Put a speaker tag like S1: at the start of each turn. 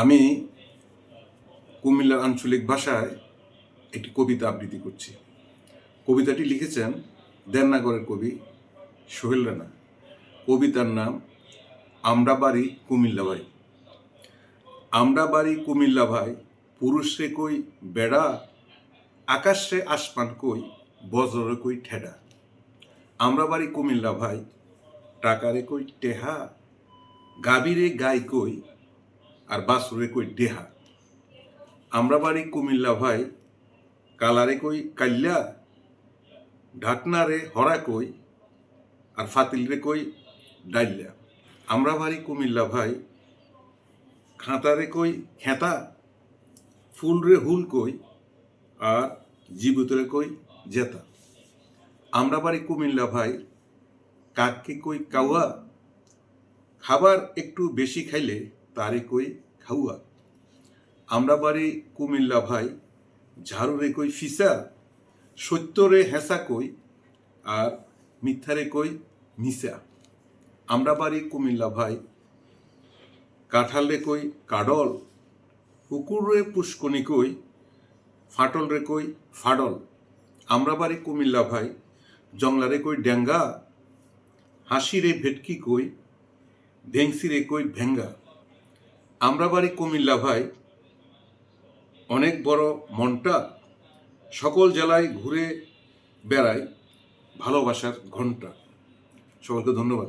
S1: আমি কুমিল্লার আঞ্চলিক ভাষায় একটি কবিতা আবৃত্তি করছি। কবিতাটি লিখেছেন দেননাগরের কবি সোহেল রানা। কবিতার নাম আমরা বাড়ি কুমিল্লা ভাই। আমরা বাড়ি কুমিল্লা ভাই পুরুষ রে কই বেড়া আকাশ রে আসমান কই বজ্র কই ঠেডা। আমরা বাড়ি কুমিল্লা ভাই, টাকারে কই টেহা গাবিরে গাই কই আর বাস বাসুরে কই ডেহা আমরা বাড়ি কুমিল্লা ভাই, কালারে কই কাল্লা, ঢাকনারে হরা কই, আর ফাতিল রে কই ডাইল্লা। আমরা বাড়ি কুমিল্লা ভাই, খাঁতারে কই খেতা, ফুলরে হুল কই, আর জীবিতরে কই জেতা। আমরা বাড়ি কুমিল্লা ভাই, কাককে কই কাউয়া খাবার একটু বেশি খাইলে তারে কই? খাউয়া আমরা বাড়ি কুমিল্লা ভাই, ঝাড়ুরে কই ফিসা, সত্যরে হেসা কই, আর মিথ্যারে কই মিসা। আমরা বাড়ি কুমিল্লা ভাই কাঁঠাল রে কই কাডল কুকুর রে পুষ্কনি কই ফাটল রে কই ফাডল। আমরা বাড়ি কুমিল্লা ভাই, জংলারে কই ড্যাঙ্গা হাসি রে ভেটকি কই ভেংসি রে কই ভেঙ্গা। আমরা বাড়ি কুমিল্লা ভাই, অনেক বড় মনটা সকল জেলায় ঘুরে বেড়াই ভালোবাসার ঘণ্টা। সকলকে ধন্যবাদ।